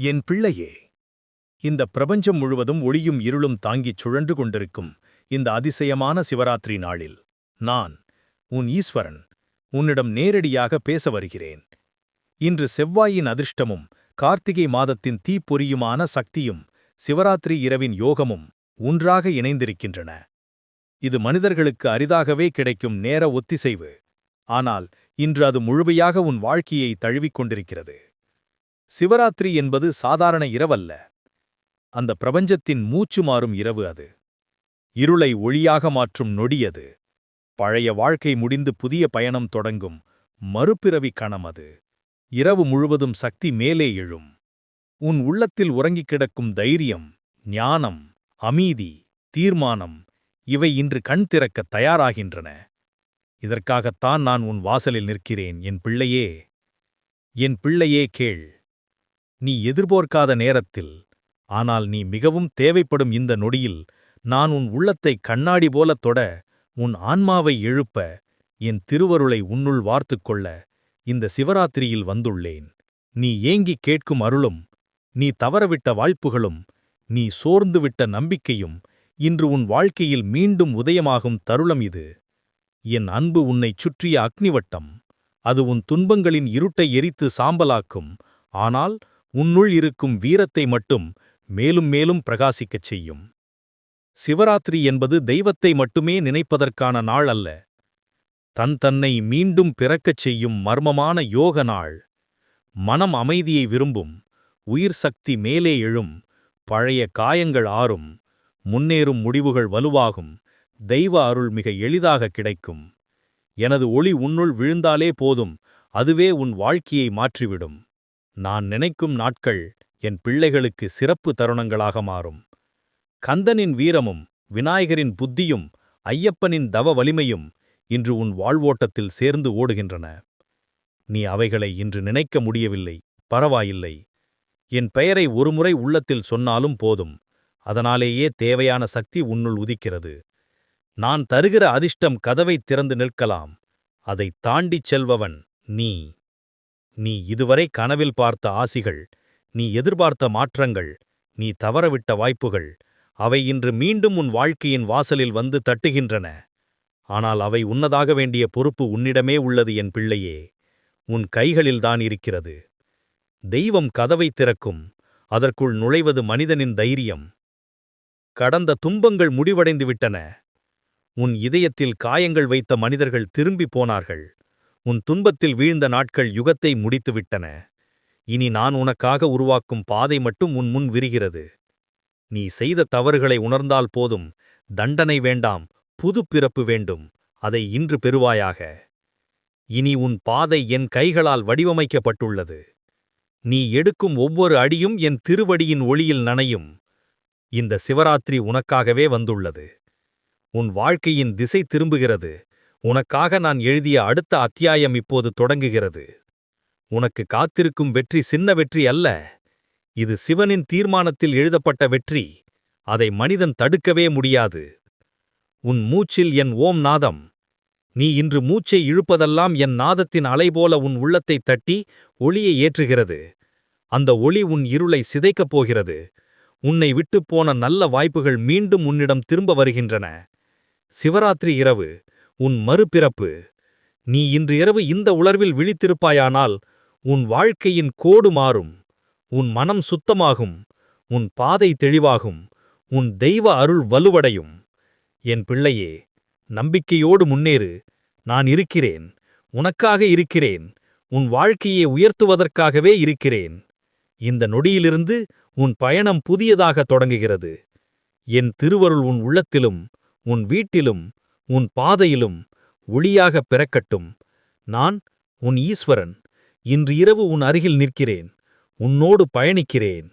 என் பிள்ளையே இந்த பிரபஞ்சம் முழுவதும் ஒளியும் இருளும் தாங்கிச் சுழன்று கொண்டிருக்கும் இந்த அதிசயமான சிவராத்திரி நாளில் நான் உன் ஈஸ்வரன் உன்னிடம் நேரடியாக பேச வருகிறேன். இன்று செவ்வாயின் அதிர்ஷ்டமும் கார்த்திகை மாதத்தின் தீப்பொறியுமான சக்தியும் சிவராத்திரி இரவின் யோகமும் ஒன்றாக இணைந்திருக்கின்றன. இது மனிதர்களுக்கு அரிதாகவே கிடைக்கும் நேர ஒத்திசைவு. ஆனால் இன்று அது முழுமையாக உன் வாழ்க்கையை தழுவிக் கொண்டிருக்கிறது. சிவராத்திரி என்பது சாதாரண இரவல்ல. அந்த பிரபஞ்சத்தின் மூச்சு மாறும் இரவு அது. இருளை ஒளியாக மாற்றும் நொடியது பழைய வாழ்க்கை முடிந்து புதிய பயணம் தொடங்கும் மறுபிறவி கணம் அது. இரவு முழுவதும் சக்தி மேலே எழும். உன் உள்ளத்தில் உறங்கிக் கிடக்கும் தைரியம் ஞானம் அமீதி தீர்மானம் இவை இன்று கண் திறக்கத் தயாராகின்றன. இதற்காகத்தான் நான் உன் வாசலில் நிற்கிறேன் என் பிள்ளையே. என் பிள்ளையே கேள். நீ எதிர்போர்க்காத நேரத்தில் ஆனால் நீ மிகவும் தேவைப்படும் இந்த நொடியில் நான் உன் உள்ளத்தை கண்ணாடி போலத் தொட உன் ஆன்மாவை எழுப்ப என் திருவருளை உன்னுள் வார்த்துக் கொள்ள இந்த சிவராத்திரியில் வந்துள்ளேன். நீ ஏங்கிக் கேட்கும் அருளும் நீ தவறவிட்ட வாய்ப்புகளும் நீ சோர்ந்துவிட்ட நம்பிக்கையும் இன்று உன் வாழ்க்கையில் மீண்டும் உதயமாகும் தருளம் இது. என் அன்பு உன்னைச் சுற்றிய அக்னிவட்டம் அது உன் துன்பங்களின் இருட்டை எரித்து சாம்பலாக்கும். ஆனால் உன்னுள் இருக்கும் வீரத்தை மட்டும் மேலும் மேலும் பிரகாசிக்கச் செய்யும். சிவராத்திரி என்பது தெய்வத்தை மட்டுமே நினைப்பதற்கான நாள் அல்ல. தன் தன்னை மீண்டும் பிறக்கச் செய்யும் மர்மமான யோக நாள். மனம் அமைதியை விரும்பும் உயிர் சக்தி மேலே எழும் பழைய காயங்கள் ஆறும் முன்னேறும் முடிவுகள் வலுவாகும் தெய்வ அருள் மிக எளிதாக கிடைக்கும். எனது ஒளி உன்னுள் விழுந்தாலே போதும் அதுவே உன் வாழ்க்கையை மாற்றிவிடும். நான் நினைக்கும் நாட்கள் என் பிள்ளைகளுக்கு சிறப்பு தருணங்களாக மாறும். கந்தனின் வீரமும் விநாயகரின் புத்தியும் ஐயப்பனின் தவ வலிமையும் இன்று உன் வாழ்வோட்டத்தில் சேர்ந்து ஓடுகின்றன. நீ அவைகளை இன்று நினைக்க முடியவில்லை பரவாயில்லை. என் பெயரை ஒருமுறை உள்ளத்தில் சொன்னாலும் போதும் அதனாலேயே தேவையான சக்தி உன்னுள் உதிக்கிறது. நான் தருகிற அதிர்ஷ்டம் கதவை திறந்து நிற்கலாம் அதைத் தாண்டிச் செல்பவன் நீ. நீ இதுவரை கனவில் பார்த்த ஆசிகள் நீ எதிர்பார்த்த மாற்றங்கள் நீ தவறவிட்ட வாய்ப்புகள் அவை இன்று மீண்டும் உன் வாழ்க்கையின் வாசலில் வந்து தட்டுகின்றன. ஆனால் அவை உன்னதாக வேண்டிய பொறுப்பு உன்னிடமே உள்ளது என் பிள்ளையே உன் கைகளில்தான் இருக்கிறது. தெய்வம் கதவை திறக்கும் அதற்குள் நுழைவது மனிதனின் தைரியம். கடந்த துன்பங்கள் முடிவடைந்துவிட்டன உன் இதயத்தில் காயங்கள் வைத்த மனிதர்கள் திரும்பிப் போனார்கள். உன் துன்பத்தில் வீழ்ந்த நாட்கள் யுகத்தை முடித்துவிட்டன. இனி நான் உனக்காக உருவாக்கும் பாதை மட்டும் உன் முன் விரிகிறது. நீ செய்த தவறுகளை உணர்ந்தால் போதும். தண்டனை வேண்டாம். புது பிறப்பு வேண்டும். அதை இன்று பெறுவாயாக. இனி உன் பாதை என் கைகளால் வடிவமைக்கப்பட்டுள்ளது. நீ எடுக்கும் ஒவ்வொரு அடியும் என் திருவடியின் ஒளியில் நனையும். இந்த சிவராத்திரி உனக்காகவே வந்துள்ளது. உன் வாழ்க்கையின் திசை திரும்புகிறது. உனக்காக நான் எழுதிய அடுத்த அத்தியாயம் இப்போது தொடங்குகிறது. உனக்கு காத்திருக்கும் வெற்றி சின்ன வெற்றி அல்ல. இது சிவனின் தீர்மானத்தில் எழுதப்பட்ட வெற்றி. அதை மனிதன் தடுக்கவே முடியாது. உன் மூச்சில் என் ஓம் நாதம். நீ இன்று மூச்சை இழுப்பதெல்லாம் என் நாதத்தின் அலைபோல உன் உள்ளத்தை தட்டி ஒளியை ஏற்றுகிறது. அந்த ஒளி உன் இருளை சிதைக்கப் போகிறது. உன்னை விட்டுப்போன நல்ல வாய்ப்புகள் மீண்டும் உன்னிடம் திரும்ப வருகின்றன. சிவராத்திரி இரவு. உன் மறுபிறப்பு. நீ இன்று இரவு இந்த உணர்வில் விழித்திருப்பாயானால் உன் வாழ்க்கையின் கோடு மாறும் உன் மனம் சுத்தமாகும் உன் பாதை தெளிவாகும் உன் தெய்வ அருள் வலுவடையும். என் பிள்ளையே நம்பிக்கையோடு முன்னேறு நான் இருக்கிறேன் உனக்காக இருக்கிறேன் உன் வாழ்க்கையை உயர்த்துவதற்காகவே இருக்கிறேன். இந்த நொடியிலிருந்து உன் பயணம் புதியதாக தொடங்குகிறது. என் திருவருள் உன் உள்ளத்திலும் உன் வீட்டிலும் உன் பாதையிலும் ஒளியாக பிறக்கட்டும். நான் உன் ஈஸ்வரன். இன்று இரவு உன் அருகில் நிற்கிறேன். உன்னோடு பயணிக்கிறேன்.